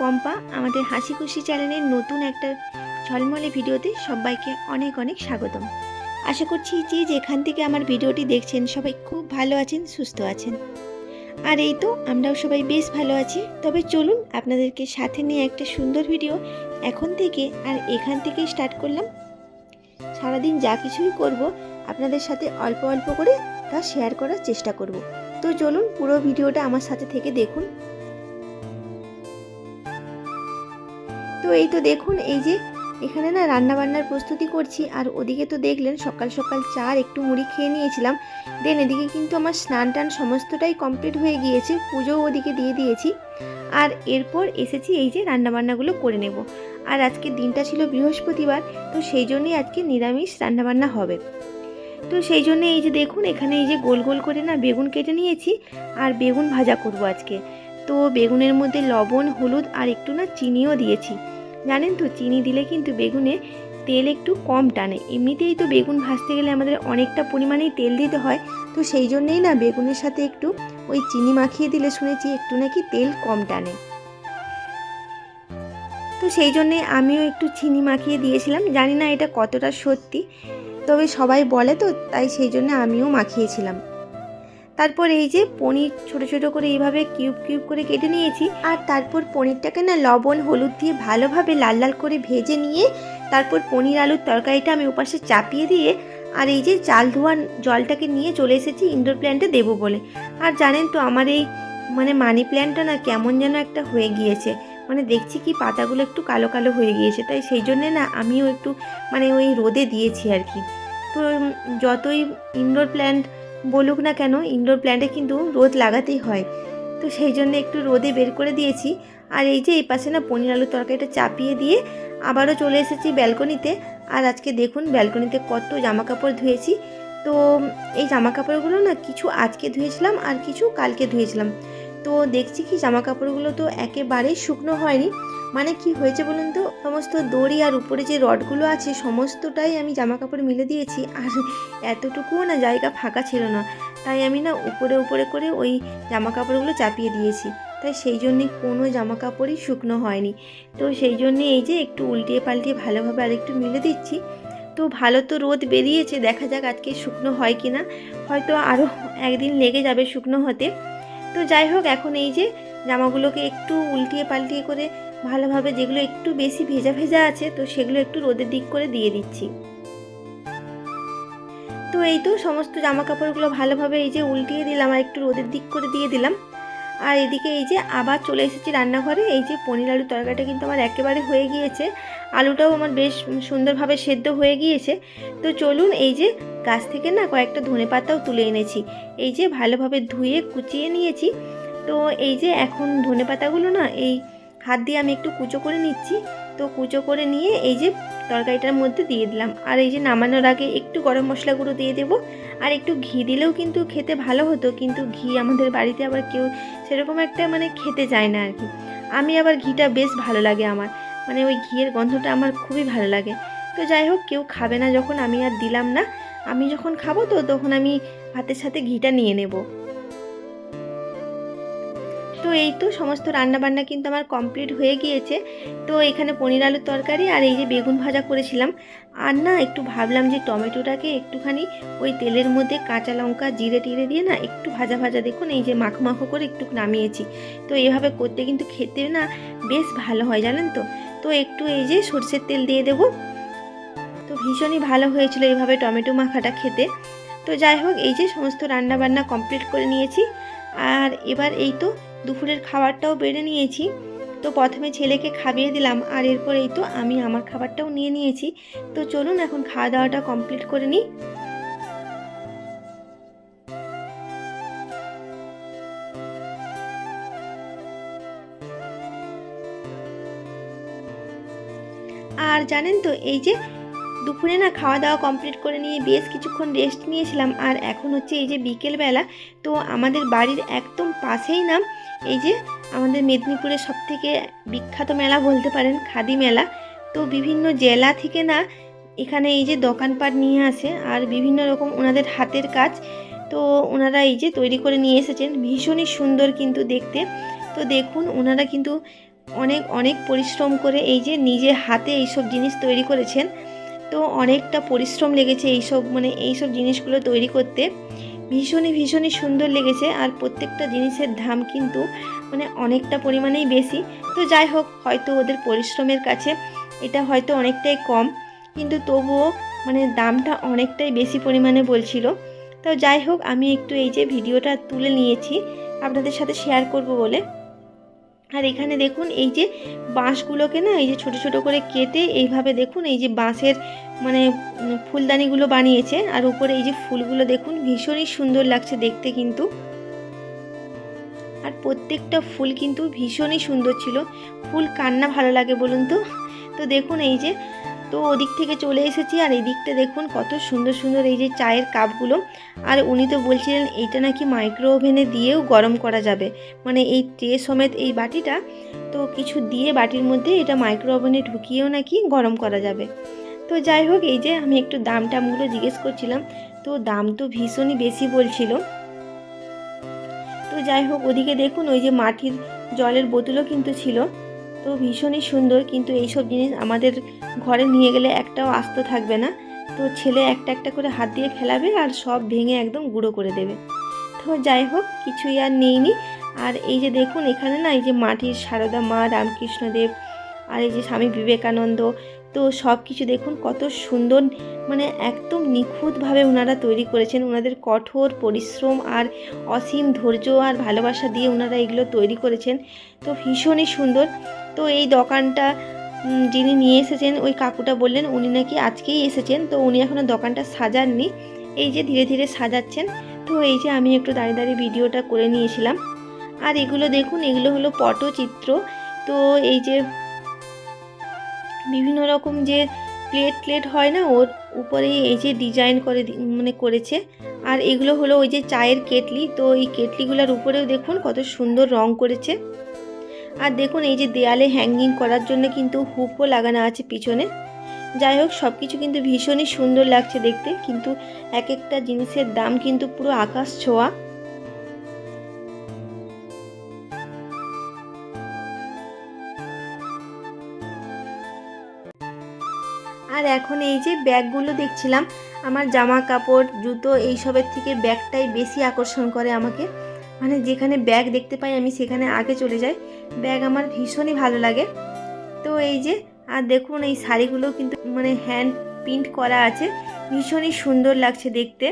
পম্পা, আমাদের হাসি খুশি চ্যানেলের নতুন একটা ঝলমলে ভিডিওতে সবাইকে অনেক অনেক স্বাগতম। আশা করছি যে যেখান থেকে আমার ভিডিওটি দেখছেন সবাই খুব ভালো আছেন, সুস্থ আছেন। আর এই তো আমরাও সবাই বেশ ভালো আছি। তবে চলুন আপনাদেরকে সাথে নিয়ে একটা সুন্দর ভিডিও এখন থেকে আর এখান থেকেই স্টার্ট করলাম। সারাদিন যা কিছুই করব, আপনাদের সাথে অল্প অল্প করে তা শেয়ার করার চেষ্টা করব। তো চলুন পুরো ভিডিওটা আমার সাথে থেকে দেখুন। তো এই তো দেখুন, এই যে এখানে না রান্না বান্নার প্রস্তুতি করছি। আর ওদিকে তো দেখলেন, সকাল সকাল চা আর একটু মুড়ি খেয়ে নিয়েছিলাম। দেন এদিকে কিন্তু আমার স্নান টান সমস্তটাই কমপ্লিট হয়ে গিয়েছে, পুজোও ওদিকে দিয়ে দিয়েছি। আর এরপর এসেছি এই যে রান্নাবান্নাগুলো করে নেব। আর আজকে দিনটা ছিল বৃহস্পতিবার, তো সেই জন্যই আজকে নিরামিষ রান্নাবান্না হবে। তো সেই জন্য এই যে দেখুন, এখানে এই যে গোল গোল করে না বেগুন কেটে নিয়েছি, আর বেগুন ভাজা করব আজকে। তো বেগুনের মধ্যে লবণ, হলুদ আর একটু না চিনিও দিয়েছি। জানেন তো, চিনি দিলে কিন্তু বেগুনে তেল একটু কম টানে। এমনিতেই তো বেগুন ভাজতে গেলে আমাদের অনেকটা পরিমাণেই তেল দিতে হয়। তো সেই জন্যেই না বেগুনের সাথে একটু ওই চিনি মাখিয়ে দিলে শুনেছি একটু নাকি তেল কম টানে। তো সেই জন্যে আমিও একটু চিনি মাখিয়ে দিয়েছিলাম। জানি না এটা কতটা সত্যি, তবে সবাই বলে তো, তাই সেই জন্য আমিও মাখিয়েছিলাম। তারপর এই যে পনির ছোট ছোট করে এইভাবে কিউব কিউব করে কেটে নিয়েছি, আর তারপর পনিরটাকে না লবণ, হলুদ দিয়ে ভালোভাবে লাল লাল করে ভেজে নিয়ে তারপর পনির আলুর তরকারিটা আমি ওপাশে চাপিয়ে দিয়ে, আর এই যে চাল ধোয়ার জলটাকে নিয়ে চলে এসেছি ইনডোর প্ল্যান্টে দেবো বলে। আর জানেন তো আমার এই মানে মানি প্ল্যান্টটা না কেমন যেন একটা হয়ে গিয়েছে। মানে দেখছি কি পাতাগুলো একটু কালো কালো হয়ে গিয়েছে, তাই সেই জন্যে না আমিও একটু মানে ওই রোদে দিয়েছি আর কি। তো যতই ইনডোর প্ল্যান্ট বলুক না কেন, ইনডোর প্ল্যান্টে কিন্তু রোদ লাগাতেই হয়। তো সেই জন্য একটু রোদে বের করে দিয়েছি। আর এই যে এই পাশে না পনির আলুর তরকারিটা চাপিয়ে দিয়ে আবারও চলে এসেছি ব্যালকনিতে। আর আজকে দেখুন ব্যালকনিতে কত জামা কাপড় ধুয়েছি। তো এই জামা কাপড়গুলো না কিছু আজকে ধুয়েছিলাম আর কিছু কালকে ধুয়েছিলাম। তো দেখছি কি জামা কাপড়গুলো তো একেবারেই শুকনো হয়নি। মানে কি হয়েছে বলুন তো? সমস্ত দড়ি আর উপরে যে রডগুলো আছে, সমস্তটাই আমি জামা কাপড় মিলে দিয়েছি। আর এতটুকুও না জায়গা ফাঁকা ছিল না। তাই আমি না উপরে উপরে করে ওই জামা কাপড়গুলো চাপিয়ে দিয়েছি। তাই সেই জন্যে কোনো জামা কাপড়ই শুকনো হয়নি। তো সেই জন্যে এই যে একটু উল্টিয়ে পাল্টিয়ে ভালোভাবে আরেকটু মিলে দিচ্ছি। তো ভালো তো রোদ বেরিয়েছে, দেখা যাক আজকে শুকনো হয় কি না হয়তো আরও একদিন লেগে যাবে শুকনো হতে। তো যাই হোক, এখন এই যে জামাগুলোকে একটু উল্টিয়ে পাল্টিয়ে করে ভালোভাবে, যেগুলো একটু বেশি ভেজা ভেজা আছে, তো সেগুলো একটু রোদের দিক করে দিয়ে দিচ্ছি। তো এই তো সমস্ত জামা কাপড়গুলো ভালোভাবে এই যে উল্টিয়ে দিলাম আর একটু রোদের দিক করে দিয়ে দিলাম। আর এদিকে এই যে আবার চলে এসেছি রান্নাঘরে, এই যে পনির আলুর তরকারিটা কিন্তু আমার একেবারে হয়ে গিয়েছে। আলুটাও আমার বেশ সুন্দরভাবে সেদ্ধ হয়ে গিয়েছে। তো চলুন এই যে গাছ থেকে না কয়েকটা ধনে পাতাও তুলে এনেছি। এই যে ভালোভাবে ধুয়ে কুচিয়ে নিয়েছি। তো এই যে এখন ধনে পাতাগুলো না, এই হাত দিয়ে আমি একটু কুচো করে নিচ্ছি। তো কুচো করে নিয়ে এই যে তরকারিটার মধ্যে দিয়ে দিলাম। আর এই যে নামানোর আগে একটু গরম মশলা গুঁড়ো দিয়ে দেবো। আর একটু ঘি দিলেও কিন্তু খেতে ভালো হতো, কিন্তু ঘি আমাদের বাড়িতে আবার কেউ সেরকম একটা মানে খেতে চায় না আর কি আমি আবার ঘিটা বেশ ভালো লাগে আমার। মানে ওই ঘিয়ের গন্ধটা আমার খুবই ভালো লাগে। তো যাই হোক, কেউ খাবে না যখন, আমি আর দিলাম না। আমি যখন খাব তো তখন আমি ভাতের সাথে ঘিটা নিয়ে নেব। তো এই তো সমস্ত রান্না বান্না কিন্তু আমার কমপ্লিট হয়ে গিয়েছে। তো এখানে পনির আলুর তরকারি আর এই যে বেগুন ভাজা করেছিলাম। আর না, একটু ভাবলাম যে টমেটোটাকে একটুখানি ওই তেলের মধ্যে কাঁচা লঙ্কা, জিরে টিরে দিয়ে না একটু ভাজা ভাজা দেখুন, এই যে মাখো মাখো করে একটু নামিয়েছি। তো এভাবে করতে কিন্তু খেতে না বেশ ভালো হয়, জানেন তো? তো একটু এই যে সর্ষের তেল দিয়ে দেবো। তো ভীষণই ভালো হয়েছিল এইভাবে টমেটো মাখাটা খেতে। তো যাই হোক, এই যে সমস্ত রান্না বান্না কমপ্লিট করে নিয়েছি। আর এবার এই তো দুপুরের খাবারটাও বেড়ে নিয়েছি। তো প্রথমে ছেলেকে খাইয়ে দিলাম, আর এরপর এই তো আমি আমার খাবারটাও নিয়ে নিয়েছি। তো চলুন এখন খাওয়া দাওয়াটা কমপ্লিট করে নিই। আর জানেন তো, এই যে দুপুরে না খাওয়া দাওয়া কমপ্লিট করে নিয়ে বেশ কিছুক্ষণ রেস্ট নিয়েছিলাম, আর এখন হচ্ছে এই যে বিকেলবেলা, তো আমাদের বাড়ির একদম পাশেই না এই যে আমাদের মেদিনীপুরের সব থেকে বিখ্যাত মেলা বলতে পারেন, খাদি মেলা। তো বিভিন্ন জেলা থেকে না এখানে এই যে দোকানপাট নিয়ে আসে আর বিভিন্ন রকম ওনাদের হাতের কাজ। তো ওনারা এই যে তৈরি করে নিয়ে এসেছেন, ভীষণই সুন্দর কিন্তু দেখতে। তো দেখুন ওনারা কিন্তু অনেক অনেক পরিশ্রম করে এই যে নিজে হাতে এইসব জিনিস তৈরি করেছেন। তো অনেকটা পরিশ্রম লেগেছে এইসব মানে এইসব জিনিসগুলো তৈরি করতে। ভীষণই ভীষণই সুন্দর লেগেছে আর প্রত্যেকটা জিনিসের দাম কিন্তু মানে অনেকটা পরিমাণেই বেশি। তো যাই হোক, হয়তো ওদের পরিশ্রমের কাছে এটা হয়তো অনেকটাই কম, কিন্তু তবুও মানে দামটা অনেকটাই বেশি পরিমাণে বলছিল। তো যাই হোক, আমি একটু এই যে ভিডিওটা তুলে নিয়েছি, আপনাদের সাথে শেয়ার করব বলে। আর এখানে দেখুন এই যে বাঁশগুলোকে না, এই যে ছোট ছোট করে কেটে এইভাবে দেখুন এই যে বাঁশের মানে ফুলদানিগুলো বানিয়েছে। আর উপরে এই যে ফুলগুলো দেখুন, ভীষণই সুন্দর লাগছে দেখতে কিন্তু। আর প্রত্যেকটা ফুল কিন্তু ভীষণই সুন্দর ছিল। ফুল কান্না ভালো লাগে বলুন তো? তো দেখুন এই যে তো ওদিক থেকে চলে এসেছি আর এই দিকটা দেখুন কত সুন্দর সুন্দর এই যে চায়ের কাপগুলো। আর উনি তো বলছিলেন এইটা নাকি মাইক্রো ওভেনে দিয়েও গরম করা যাবে। মানে এই ট্রে সমেত এই বাটিটা, তো কিছু দিয়ে বাটির মধ্যে এটা মাইক্রো ওভেনে ঢুকিয়েও নাকি গরম করা যাবে। তো যাই হোক, এই যে আমি একটু দাম টামগুলো জিজ্ঞেস করছিলাম, তো দাম তো ভীষণই বেশি বলছিল। তো যাই হোক, ওদিকে দেখুন ওই যে মাটির জলের বোতলও কিন্তু ছিল। তো ভীষণই সুন্দর, কিন্তু এইসব জিনিস আমাদের ঘরে নিয়ে গেলে একটাও আস্ত থাকবে না। তো ছেলে একটা একটা করে হাত দিয়ে খেলাবে আর সব ভেঙে একদম গুঁড়ো করে দেবে। তো যাই হোক, কিছুই আর নেইনি। আর এই যে দেখুন, এখানে না এই যে মাটির সারদা মা, রামকৃষ্ণদেব আর এই যে স্বামী বিবেকানন্দ, তো সব কিছু দেখুন কত সুন্দর মানে একদম নিখুঁতভাবে ওনারা তৈরি করেছেন। ওনাদের কঠোর পরিশ্রম আর অসীম ধৈর্য আর ভালোবাসা দিয়ে ওনারা এগুলো তৈরি করেছেন। তো ভীষণই সুন্দর। তো এই দোকানটা যিনি নিয়ে এসেছেন, ওই কাকুটা বললেন, উনি নাকি আজকেই এসেছেন। তো উনি এখনও দোকানটা সাজাননি। এই যে ধীরে ধীরে সাজাচ্ছেন। তো এই যে আমি একটু দাঁড়িয়ে দাঁড়িয়ে ভিডিওটা করে নিয়েছিলাম। আর এগুলো দেখুন, এগুলো হলো পটচিত্র। তো এই যে বিভিন্ন রকম যে প্লেট প্লেট হয় না, ওর উপরে এই যে ডিজাইন করে মানে করেছে। আর এগুলো হলো ওই যে চায়ের কেটলি। তো এই কেটলিগুলোর উপরেও দেখুন, কত সুন্দর রং করেছে। আর দেখুন, এই যে দেয়ালে হ্যাঙ্গিং করার জন্য কিন্তু হুকও লাগানো আছে পিছনে। যাই হোক সব কিছু কিন্তু ভীষণই সুন্দর লাগছে দেখতে, কিন্তু এক একটা জিনিসের দাম কিন্তু পুরো আকাশ ছোঁয়া। আর এখন এই যে ব্যাগগুলো দেখছিলাম, আমার জামা কাপড়, জুতো, এইসবের থেকে ব্যাগটাই বেশি আকর্ষণ করে আমাকে। মানে যেখানে ব্যাগ দেখতে পাই আমি সেখানে আগে চলে যাই। ব্যাগ আমার ভীষণই ভালো লাগে। তো এই যে আর দেখুন এই শাড়িগুলো কিন্তু মানে হ্যান্ড প্রিন্ট করা আছে। ভীষণই সুন্দর লাগছে দেখতে।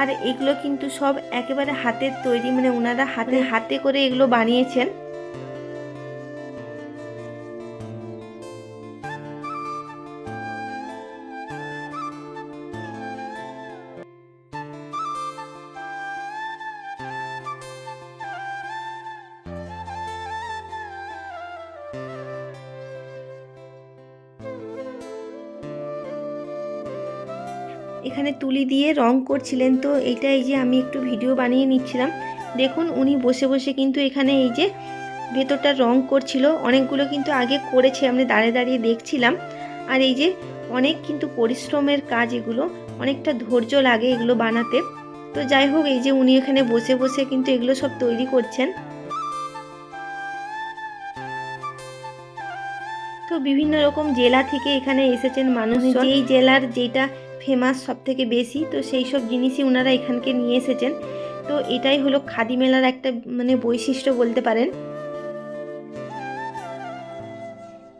আর এগুলো কিন্তু সব একেবারে হাতের তৈরি মানে ওনারা হাতে হাতে করে এগুলো বানিয়েছেন। এখানে তুলি দিয়ে রং করছিলেন তো, এইটা এই যে আমি একটু ভিডিও বানিয়ে নিচ্ছিলাম। দেখুন, উনি বসে বসে কিন্তু এখানে এই যে ভেতরটা রং করছিল। অনেকগুলো কিন্তু আগে করেছে, আমি দাঁড়িয়ে দাঁড়িয়ে দেখছিলাম। আর এই যে অনেক কিন্তু পরিশ্রমের কাজ এগুলো, অনেকটা ধৈর্য লাগে এগুলো বানাতে। তো যাই হোক, এই যে উনি এখানে বসে বসে কিন্তু এগুলো সব তৈরি করছেন। তো বিভিন্ন রকম জেলা থেকে এখানে এসেছেন মানুষ এই জেলার যেটা ফেমাস সব থেকে বেশি। তো সেই সব জিনিসই ওনারা এখানকে নিয়ে এসেছেন। তো এটাই হলো খাদি মেলার একটা মানে বৈশিষ্ট্য বলতে পারেন।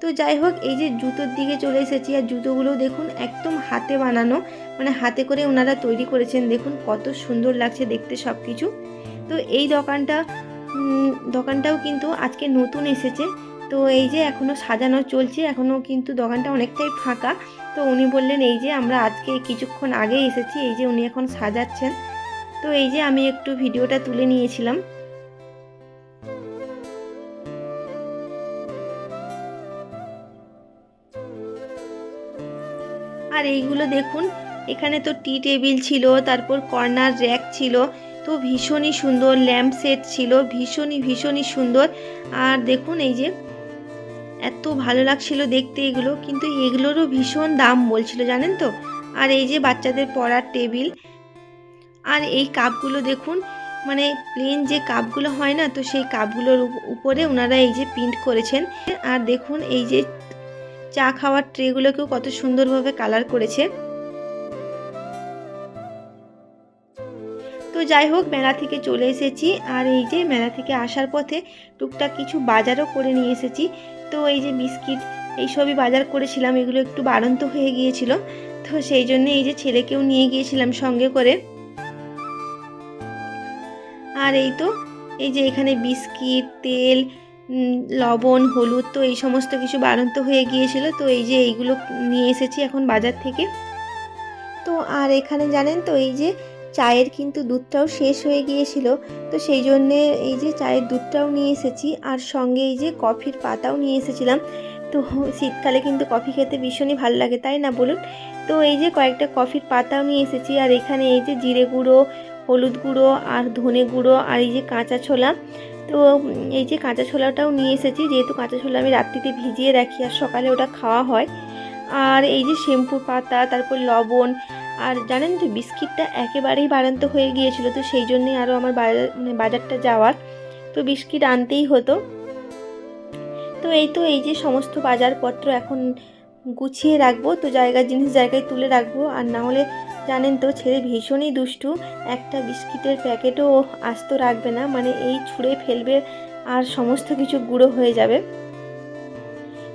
তো যাই হোক, এই যে জুতোর দিকে চলে এসেছি, আর জুতোগুলো দেখুন একদম হাতে বানানো মানে হাতে করে ওনারা তৈরি করেছেন। দেখুন কত সুন্দর লাগছে দেখতে সব কিছু তো এই দোকানটা দোকানটাও কিন্তু আজকে নতুন এসেছে। তো এই যে এখনও সাজানো চলছে এখনও কিন্তু দোকানটা অনেকটাই ফাঁকা। তো উনি বললেন, এই যে আমরা আজকে কিছুক্ষণ আগে এসেছি, এই যে উনি এখন সাজাচ্ছেন। তো এই যে আমি একটু ভিডিওটা তুলে নিয়েছিলাম। আর এইগুলো দেখুন, এখানে তো টি টেবিল ছিল, তারপর কর্নার র্যাক ছিল, তো ভীষণই সুন্দর, ল্যাম্প সেট ছিল, ভীষণই ভীষণই সুন্দর। আর দেখুন এই যে এত ভালো লাগছিল দেখতে এগুলো, কিন্তু এগুলোরও ভীষণ দাম বলছিল, জানেন তো? আর এই যে বাচ্চাদের পড়ার টেবিল, আর এই কাপগুলো দেখুন মানে প্লেন যে কাপগুলো হয় না, তো সেই কাপগুলোর উপ- উপরে ওনারা এই যে প্রিন্ট করেছেন। আর দেখুন এই যে চা খাওয়ার ট্রেগুলোকেও কত সুন্দরভাবে কালার করেছে। যাই হোক, মেলা থেকে চলে এসেছি। আর এই যে মেলা থেকে আসার পথে টুকটাক কিছু বাজারও করে নিয়ে এসেছি। তো এই যে বিস্কিট এইসবই বাজার করেছিলাম। এগুলো একটু বাড়ন্ত হয়ে গিয়েছিল। তো সেই জন্য এই যে ছেলেকেও নিয়ে গিয়েছিলাম সঙ্গে করে। আর এই তো, এই যে এখানে বিস্কিট, তেল লবণ, হলুদ, তো এই সমস্ত কিছু বাড়ন্ত হয়ে গিয়েছিল। তো এই যে এইগুলো নিয়ে এসেছি এখন বাজার থেকে। তো আর এখানে জানেন তো, এই যে চায়ের কিন্তু দুধটাও শেষ হয়ে গিয়েছিল, তো সেই জন্যে এই যে চায়ের দুধটাও নিয়ে এসেছি আর সঙ্গে এই যে কফির পাতাও নিয়ে এসেছিলাম। তো শীতকালে কিন্তু কফি খেতে ভীষণই ভালো লাগে, তাই না বলুন? তো এই যে কয়েকটা কফির পাতাও নিয়ে এসেছি, আর এখানে এই যে জিরে গুঁড়ো, হলুদ গুঁড়ো আর ধনে গুঁড়ো আর এই যে কাঁচা ছোলা। তো এই যে কাঁচা ছোলাটাও নিয়ে এসেছি, যেহেতু কাঁচা ছোলা আমি রাত্রিতে ভিজিয়ে রাখি আর সকালে ওটা খাওয়া হয়। আর এই যে শ্যাম্পুর পাতা, তারপর লবণ আর জানেন তো, বিস্কিটটা একেবারেই বাড়ান্ত হয়ে গিয়েছিল, তো সেই জন্যই আরও আমার বাজার মানে বাজারটা যাওয়ার, তো বিস্কিট আনতেই হতো। তো এই তো, এই যে সমস্ত বাজারপত্র এখন গুছিয়ে রাখব, তো জায়গার জিনিস জায়গায় তুলে রাখব, আর না হলে জানেন তো, ছেলে ভীষণই দুষ্টু, একটা বিস্কিটের প্যাকেটও আস্ত রাখবে না মানে এই ছুঁড়ে ফেলবে, আর সমস্ত কিছু গুঁড়ো হয়ে যাবে।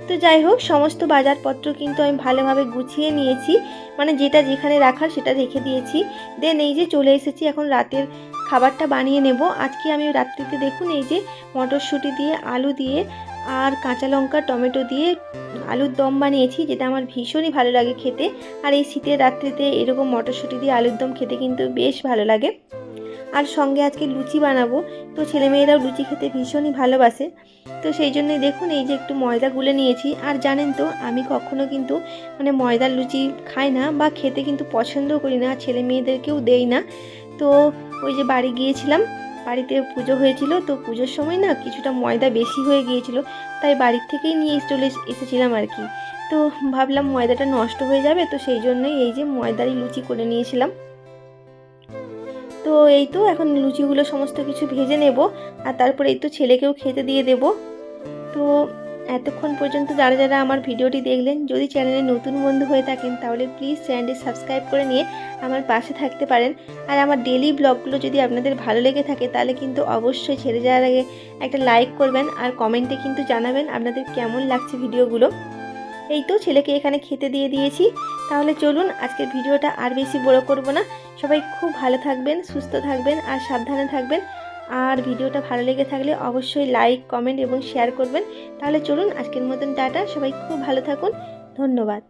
তো যাই হোক, সমস্ত বাজারপত্র কিন্তু আমি ভালোভাবে গুছিয়ে নিয়েছি। মানে যেটা যেখানে রাখার সেটা রেখে দিয়েছি। দেন এই যে চলে এসেছি, এখন রাতের খাবারটা বানিয়ে নেব। আজকে আমি রাত্রিতে দেখুন, এই যে মটরশুঁটি দিয়ে, আলু দিয়ে আর কাঁচা লঙ্কা, টমেটো দিয়ে আলুর দম বানিয়েছি, যেটা আমার ভীষণই ভালো লাগে খেতে। আর এই শীতের রাত্রিতে এরকম মটরশুঁটি দিয়ে আলুর দম খেতে কিন্তু বেশ ভালো লাগে। আর সঙ্গে আজকে লুচি বানাবো। তো ছেলেমেয়েরাও লুচি খেতে ভীষণই ভালোবাসে। তো সেই জন্যই দেখুন, এই যে একটু ময়দা গুলে নিয়েছি। আর জানেন তো, আমি কখনো কিন্তু মানে ময়দার লুচি খাই না বা খেতে কিন্তু পছন্দও করি না ছেলে মেয়েদেরকেও দেই না। তো ওই যে বাড়ি গিয়েছিলাম, বাড়িতে পুজো হয়েছিল। তো পুজোর সময় না কিছুটা ময়দা বেশি হয়ে গিয়েছিল। তাই বাড়ির থেকেই নিয়ে চলে এসেছিলাম আর কি। তো ভাবলাম ময়দাটা নষ্ট হয়ে যাবে। তো সেই জন্যই এই যে ময়দারই লুচি করে নিয়েছিলাম। তো এই তো এখন লুচিগুলো সমস্ত কিছু ভেজে নেব, আর তারপরে এই তো ছেলেকেও খেতে দিয়ে দেব। তো এতক্ষণ পর্যন্ত যারা যারা আমার ভিডিওটি দেখলেন, যদি চ্যানেলে নতুন বন্ধু হয়ে থাকেন, তাহলে প্লিজ চ্যানেলটি সাবস্ক্রাইব করে নিয়ে আমার পাশে থাকতে পারেন। আর আমার ডেলি ব্লগগুলো যদি আপনাদের ভালো লেগে থাকে, তাহলে কিন্তু অবশ্যই ছেড়ে যাওয়ার আগে একটা লাইক করবেন আর কমেন্টে কিন্তু জানাবেন আপনাদের কেমন লাগছে ভিডিওগুলো। এই তো ছেলেকে এখানে খেতে দিয়ে দিয়েছি। তাহলে চলুন আজকের ভিডিওটা আর বেশি বড় করব না। সবাই খুব ভালো থাকবেন, সুস্থ থাকবেন আর সাবধানে থাকবেন। আর ভিডিওটা ভালো লেগে থাকলে অবশ্যই লাইক, কমেন্ট এবং শেয়ার করবেন। তাহলে চলুন আজকের মতন টাটা, সবাই খুব ভালো থাকুন, ধন্যবাদ।